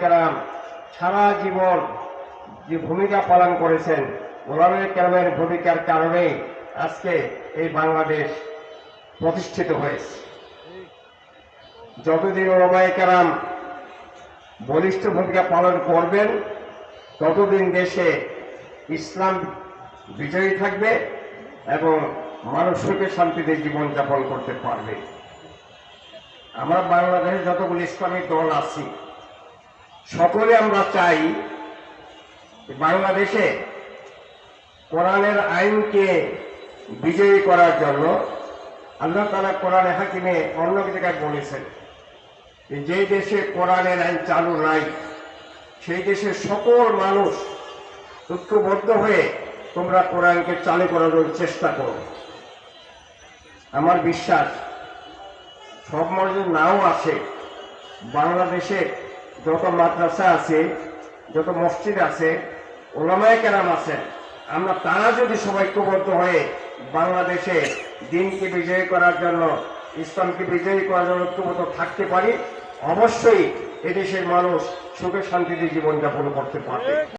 কেরাম সারা জীবন যে ভূমিকা পালন করেছেন ওলামায়ে কেরামের ভূমিকার কারণে আজকে এই বাংলাদেশ প্রতিষ্ঠিত হয়েছে। যতদিন ওলামায়ে কেরাম বলিষ্ঠ ভূমিকা পালন করবেন, ততদিন দেশে ইসলাম বিজয়ী থাকবে এবং মানুষ সুখে শান্তিতে জীবনযাপন করতে পারবে। আমরা বাংলাদেশে যতগুলো ইসলামিক দল আছি সকলে আমরা চাই বাংলাদেশে কোরআনের আইনকে বিজয়ী করার জন্য আল্লাহ তালা কোরআনে হাকিমে অন্য জায়গায় বলেছেন যে দেশে কোরআনের আইন চালু নাই, সেই দেশের সকল মানুষ ঐক্যবদ্ধ হয়ে তোমরা কোরআনকে চালু করানোর চেষ্টা করো। আমার বিশ্বাস সব মসজিদ নাও আছে বাংলাদেশে যত মাদ্রাসা আছে, যত মসজিদ আছে, ওলামায় কেরাম আছে আমরা তারা যদি সবাই ঐক্যবদ্ধ হয়ে বাংলাদেশে দিনকে বিজয়ী করার জন্য, ইসলামকে বিজয়ী করার জন্য ঐক্যবদ্ধ থাকতে পারি, অবশ্যই এদেশের মানুষ সুখে শান্তিতে জীবনযাপন করতে পারবে।